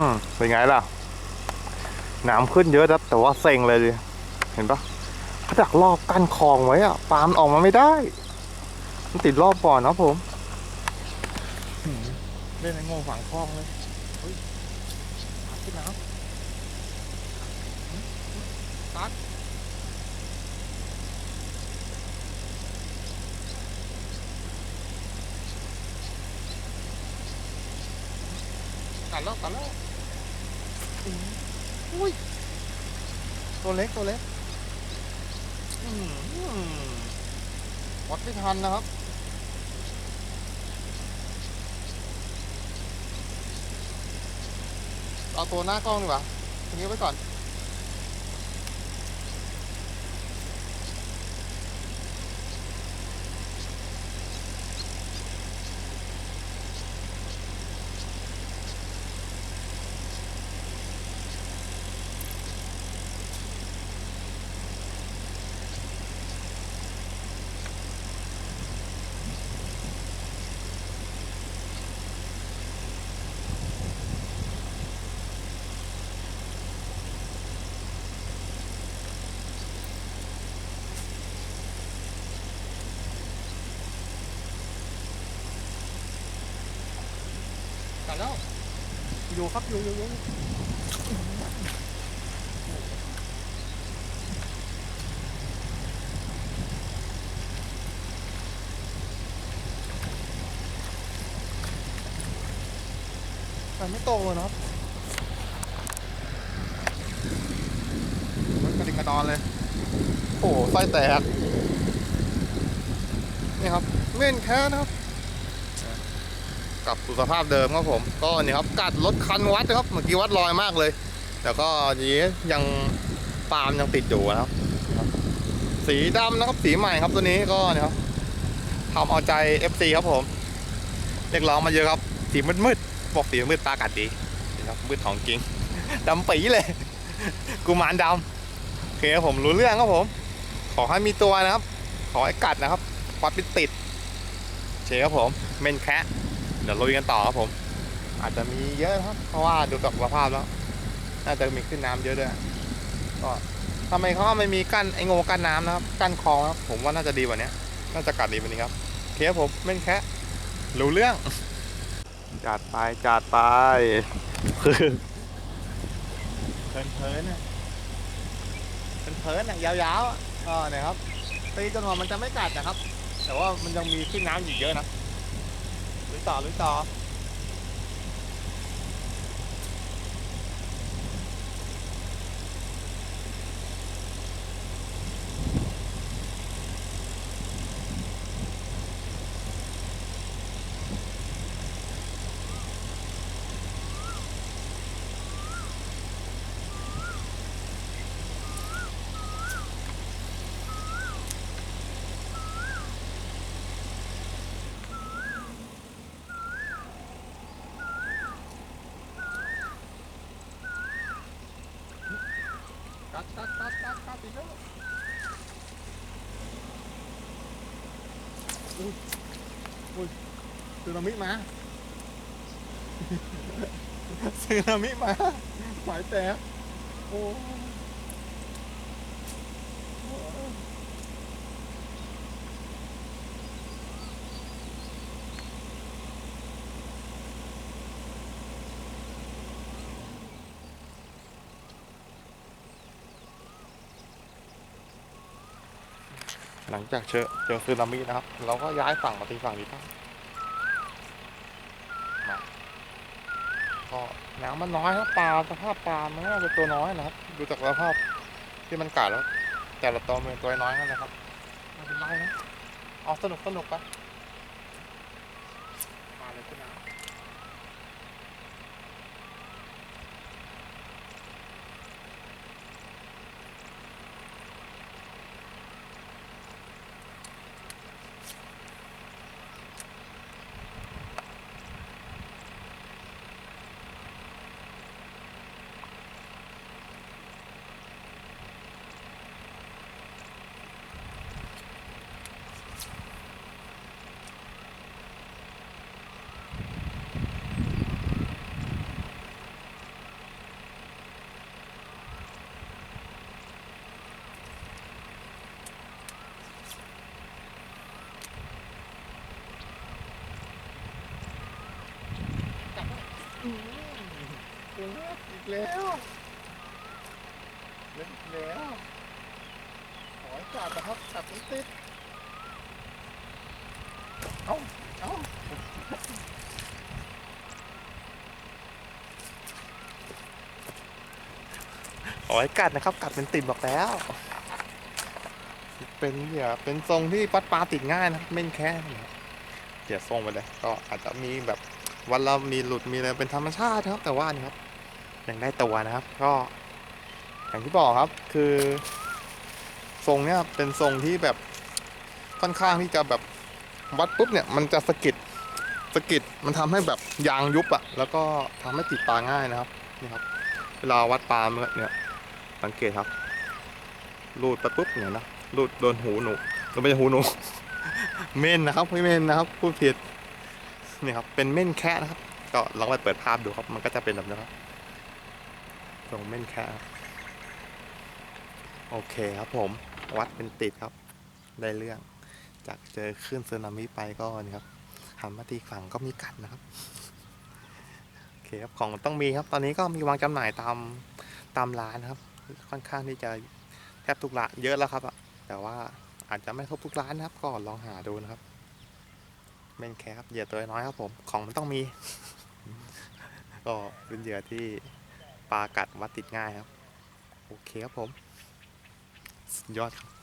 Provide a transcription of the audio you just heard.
อืมเป็นไงล่ะน้ำขึ้นเยอะนะแต่ว่าเซ็งเลยดิเห็นปะเขาดักรอบกั้นคลองไว้อะปลามออกมาไม่ได้ มันติดรอบก่อนนะผมเล่นไอ้โง่ฝังคลองเลยเฮ้ยขึ้นน้ำตัดกัดแล้วกัดแล้ว อุ้ยตัวเล็กตัวเล็กอืมวัดไม่ทันนะครับ เอาตัวหน้ากล้องดีกว่าตรงนี้ไว้ก่อน แล้วอยู่ครับอยู่อยู่อยู่แต่ไม่โตเลยนะครับมันกระดิ่งกระดอนเลย โอ้โหไส้แตก นี่ครับเม่นแค่นะครับ กับสภาพเดิมครับผม ก็นี่ครับกัดรถคันวัดนะครับ เมื่อกี้วัดลอยมากเลยแต่ก็นี้ยังปาล์มยังติดอยู่นะครับ สีดำนะครับสีใหม่ครับตัวนี้ก็เนี่ยครับทำเอาใจ FC ครับผมเรียกร้องมาเยอะครับสีมืดๆบอกสีมืดตากัดดีนี่ครับมืดของจริงดำปีเลยกูมารดำโอเคครับผมรู้เรื่องครับผม ขอให้มีตัวนะครับ ขอให้กัดนะครับควัดปิดติดเคครับผมเมนแคะ ดี๋ยวลุยกันต่อครับผม อาจจะมีเยอะนะครับ เพราะว่าดูจากสภาพแล้ว น่าจะมีขึ้นน้ำเยอะด้วยก็ทำไมเขาไม่มีกั้นไอโงกั้นน้ำนะครับกั้นคลองนะครับผมว่าน่าจะดีกว่านี้น่าจะกัดดีกว่านี้ครับโอเคครับผมไม่แค่รู้เรื่อง จัดไปจัดไปคือเพลินเพลินๆอะเพลินเพลินๆอะยาวๆอะก็เนี่ยครับตีจนกว่ามันจะไม่กัดนะครับ แต่ว่ามันยังมีขึ้นน้ำอยู่เยอะนะ ลุยต่อลุยต่อ กัดตัดตัดตัดตัดอีกแล้วอุ้ยอุ้ยสึนามิมาสึนามิมาหมายแต่โอ้ หลังจากเจอเจอซึนามินะครับ เราก็ย้ายฝั่งมาที่ฝั่งนี้ครับมาก็น้ำมันน้อยครับปลาสภาพปลามันน่าจะตัวน้อยนะครับ ดูจากสภาพที่มันกัดแล้ว แต่ละตัวมันตัวน้อยนั่นแหละครับไม่เป็นไรนะเอาสนุกสนุกไป อีกแล้วเล่นอีกแล้วขอให้กัดนะครับกัดไม่ติดเอาเอ้าขอให้กัดนะครับ กัดเป็นติดบอกแล้ว เป็นเหยื่อเป็นทรงที่ปัดปลาติดง่ายนะครับไม่แค่นะคบเสียทรงไปเลย ก็อาจจะมีแบบ วันละมีหลุดมีอะไรเป็นธรรมชาติครับ แต่ว่านี่ครับยังได้ตัวนะครับ ก็อย่างที่บอกครับคือ ทรงเนี้ยเป็นทรงที่แบบค่อนข้างที่จะแบบวัดปุ๊บเนี่ยมันจะสะกิดสะกิดมันทำให้แบบยางยุบอะแล้วก็ทำให้ติดปลาง่ายนะครับนี่ครับ เวลาวัดปลาเมื่อเนี่ยสังเกตครับรูดไปปุ๊บเนี่ยนะรูดโดนหูหนูก็ไม่ใช่หูหนู เมนนะครับไม่เมนนะครับพูดผิด นี่ครับ เป็นเม่นแคะนะครับ ก็ลองไปเปิดภาพดูครับ มันก็จะเป็นแบบนี้ครับตรงเม่นแคะโอเคครับผม วัดเป็นติดครับ ได้เรื่อง จากเจอคลื่นสึนามิไปก็นี่ครับหันมาที่ฝั่งก็มีกัดนะครับ โอเคครับ ของต้องมีครับ ตอนนี้ก็มีวางจำหน่ายตามตามร้านครับ ค่อนข้างที่จะแทบทุกร้านเยอะแล้วครับอะแต่ว่าอาจจะไม่ครบทุกร้านนะครับ ก็ลองหาดูนะครับ เมนแคครับเหยื่อตัวน้อยครับผม ของมันต้องมี ก็เป็นเหยื่อที่ปลากัดวัดติดง่ายครับ โอเคครับผม ยอดครับ